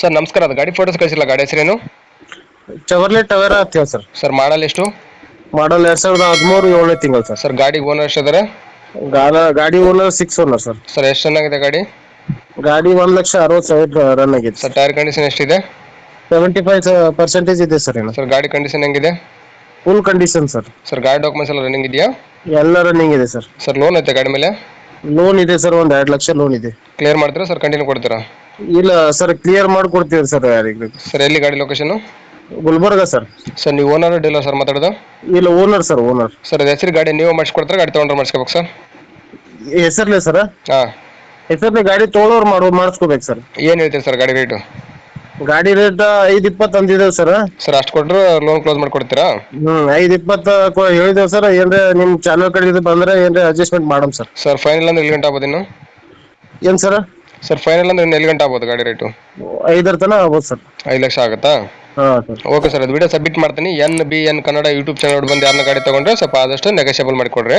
Sir ನಮಸ್ಕಾರ. ಅದು ಗಾಡಿ ಫೋಟೋಸ್ ಕಳಿಸಿಲ್ಲ. ಗಾಡಿ ಹೆಸರೇನು? Chevrolet Tavera ಹತ್ತಿವ sir. Sir model ಎಷ್ಟು? ಮಾಡಲ್ ಎರಡ್ ಸಾವಿರದ ಹದಿಮೂರು ಏಳನೇ ತಿಂಗಳು ಸರ್. ಸರ್ ಗಾಡಿ ಓನರ್ ಎಷ್ಟಿದ್ದಾರೆ ಗಾಡಿ owner six owner sir. Sir ಎಷ್ಟು ಚೆನ್ನಾಗಿದೆ ಗಾಡಿ? ಗಾಡಿ ಒಂದ್ ಲಕ್ಷ ಅರವತ್ತು ಸಾವಿರ ರನ್ ಆಗಿದೆ. ಸರ್ ಟೈರ್ ಕಂಡೀಷನ್ ಎಷ್ಟಿದೆ? ಸೆವೆಂಟಿ ಫೈವ್ ಪರ್ಸೆಂಟೇಜ್ ಇದೆ ಸರ್ ಏನು ಸರ್ ಗಾಡಿ ಕಂಡೀಷನ್ ಹೆಂಗಿದೆ? Full condition sir. ಸರ್ ಗಾಡಿ ಡಾಕ್ಯುಮೆಂಟ್ಸ್ ಎಲ್ಲ ರನ್ನಿಂಗ್ ಇದೆಯಾ? ಎಲ್ಲ ರನ್ನಿಂಗ್ ಇದೆ ಸರ್. ಸರ್ ಲೋನ್ ಐತೆ ಗಾಡಿ ಮೇಲೆ? ಲೋನ್ ಇದೆ ಸರ್ ಒಂದ್ ಎರಡ್ ಲಕ್ಷ ಲೋನ್ ಇದೆ. ಕ್ಲಿಯರ್ ಮಾಡ್ತೀರಾ ಸರ್ ಕಂಟಿನ್ಯೂ ಕೊಡ್ತೀರಾ? ಇಲ್ಲ ಸರ್ ಕ್ಲಿಯರ್ ಮಾಡ್ಕೊಡ್ತೀವಿ ಸರ್ ಯಾರಿಗೆ ಸರ್ ಎಲ್ಲಿ ಗಾಡಿ ಲೊಕೇಶನ್ ಗುಲ್ಬರ್ಗ ಸರ್ ಸರ್ ನೀವು ಓನರ್ ಡೀಲರ್ ಸರ್ ಮಾತಾಡೋದು? ಇಲ್ಲ ಓನರ್ ಸರ್ ಓನರ್ ಸರ್ ಅದು ಹೆಸರು ಗಾಡಿ ನೀವು ಮಾಡಿಸ್ಕೊಡ್ತಾರೆ? ಗಾಡಿ ತಗೊಂಡ್ರೆ ಮಾಡಿಸ್ಕೋಬೇಕು ಸರ್ ಹೆಸರ್ಲೆ ಸರ್ ಹಾಂ. ಹೆಸರ್ಲೆ ಗಾಡಿ ತೊಗೊಳೋರು ಮಾಡೋ ಮಾಡಿಸ್ಕೋಬೇಕು ಸರ್ ಏನು ಹೇಳ್ತೀರಿ ಸರ್ ಗಾಡಿ ರೇಟು ಗಾಡಿ ರೇಟ್ ಐದ್ ಇಪ್ಪತ್ತು ಅಂದಿದ್ದೇವೆ ಸರ್ ಸರ್ ಅಷ್ಟು ಕೊಟ್ಟರು ಲೋನ್ ಕ್ಲೋಸ್ ಮಾಡಿಕೊಡ್ತೀರಾ? ಹ್ಮ್ ಐದ್ ಕೊ ಹೇಳಿದೇವ್ ಸರ್ ಏನ್ರ ನಿಮ್ ಚಾನಲ್ ಕಡೆ ಬಂದ್ರೆ ಏನ್ರ ಅಡ್ಜಸ್ಟ್ಮೆಂಟ್ ಮಾಡಮ್ ಸರ್ ಸರ್ ಫೈನಲ್ ಅಂದ್ರೆ ಎಲ್ಲಿ ಗಂಟೆ ಆಗ್ಬೋದು ಇನ್ನು? ಏನ್ ಸರ್ ಸರ್ ಫೈನಲ್ ಅಂದ್ರೆ ಇನ್ನು ಎಲ್ಲಿ ಗಂಟೆ ಆಗ್ಬೋದು ಗಾಡಿ ರೇಟು ಐದರ ತನ ಆಗ್ಬೋದು ಸರ್ ಐದು ಲಕ್ಷ ಆಗುತ್ತಾ? ಹಾ ಸರ್ ಓಕೆ ಸರ್ ಅದು ವಿಡಿಯೋ ಸಬ್ಮಿಟ್ ಮಾಡ್ತೀನಿ. N B N Kannada YouTube channel ಬಂದು ಯಾರನ್ನ ಗಾಡಿ ತಗೊಂಡ್ರೆ ಸ್ವಲ್ಪ ಆದಷ್ಟು ನೆಗೋಷಿಯಬಲ್ ಮಾಡಿಕೊಡ್ರಿ.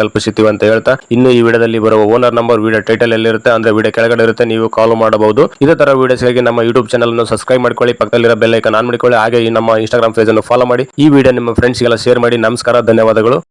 ತಲುಪಿಸುತ್ತೀವಿ ಅಂತ ಹೇಳ್ತಾ ಇನ್ನು ಈ ವಿಡಿಯೋದಲ್ಲಿ ಬರುವ ಓನರ್ ನಂಬರ್ ವಿಡಿಯೋ ಟೈಟಲ್ ಎಲ್ಲಿರುತ್ತೆ ಅಂದ್ರೆ ವಿಡಿಯೋ ಕೆಳಗಡೆ ಇರುತ್ತೆ, ನೀವು ಕಾಲ್ ಮಾಡಬಹುದು. ಇದೇ ತರ ವಿಡಿಯೋಸ್ಗಾಗಿ ನಮ್ಮ ಯೂಟ್ಯೂಬ್ ಚಾನಲ್ ಅನ್ನು ಸಬ್ಸ್ಕ್ರೈಬ್ ಮಾಡ್ಕೊಳ್ಳಿ, ಪಕ್ಕದಲ್ಲಿರೋ ಬೆಲ್ ಐಕನ್ ಆನ್ ಮಾಡಿಕೊಳ್ಳಿ, ಹಾಗೆ ನಮ್ಮ ಇನ್ಸ್ಟಾಗ್ರಾಮ್ ಪೇಜ್ ಅನ್ನು ಫಾಲೋ ಮಾಡಿ. ಈ ವಿಡಿಯೋ ನಿಮ್ಮ ಫ್ರೆಂಡ್ಸ್ಗೆಲ್ಲ ಶೇರ್ ಮಾಡಿ. ನಮಸ್ಕಾರ, ಧನ್ಯವಾದಗಳು.